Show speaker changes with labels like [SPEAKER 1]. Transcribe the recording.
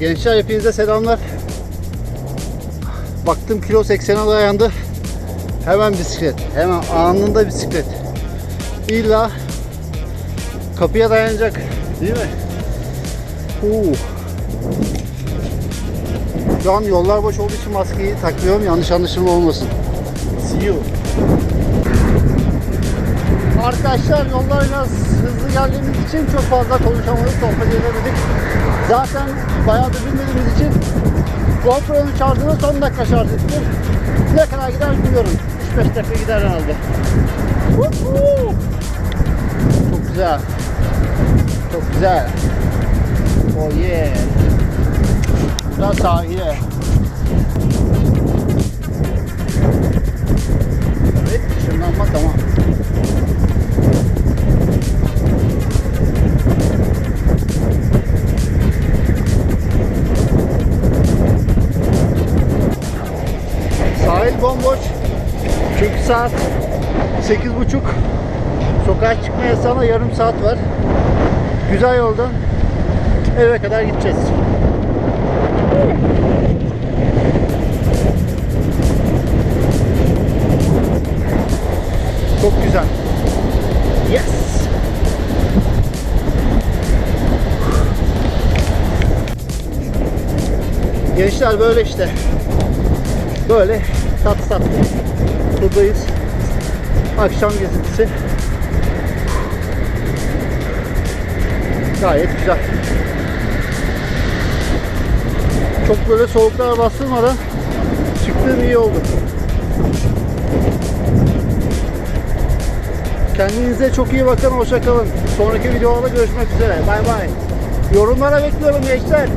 [SPEAKER 1] Gençler hepinize selamlar. Baktım kilo 80'e dayandı. Hemen bisiklet. Hemen anında bisiklet. İlla kapıya dayanacak. Değil mi? Huu. Şu an yollar boş olduğu için maskeyi takmıyorum. Yanlış anlaşılma olmasın. See you. Arkadaşlar yollar biraz hızlı geldiğimiz için çok fazla konuşamadık, sohbet edemedik. Zaten bayağı da için GoPro'nun şarjını son dakika şarj ettim. Ne kadar gider bilmiyorum. 3-5 dakika gider herhalde. Çok güzel. Çok güzel. Oh yeah. Güzel sahile. Evet, ışınlanma tamam. Sahil bomboş. Çünkü saat 8.30. Sokağa çıkma yasağına yarım saat var. Güzel yoldan eve kadar gideceğiz. Çok güzel. Yes. Gençler böyle işte. Böyle tat. Buradayız. Akşam gezintisi. Gayet güzel. Çok böyle soğuklar bastırmadan çıktığım iyi oldu. Kendinize çok iyi bakın. Hoşça kalın. Sonraki videolarda görüşmek üzere. Bay bay. Yorumlara bekliyorum gençler.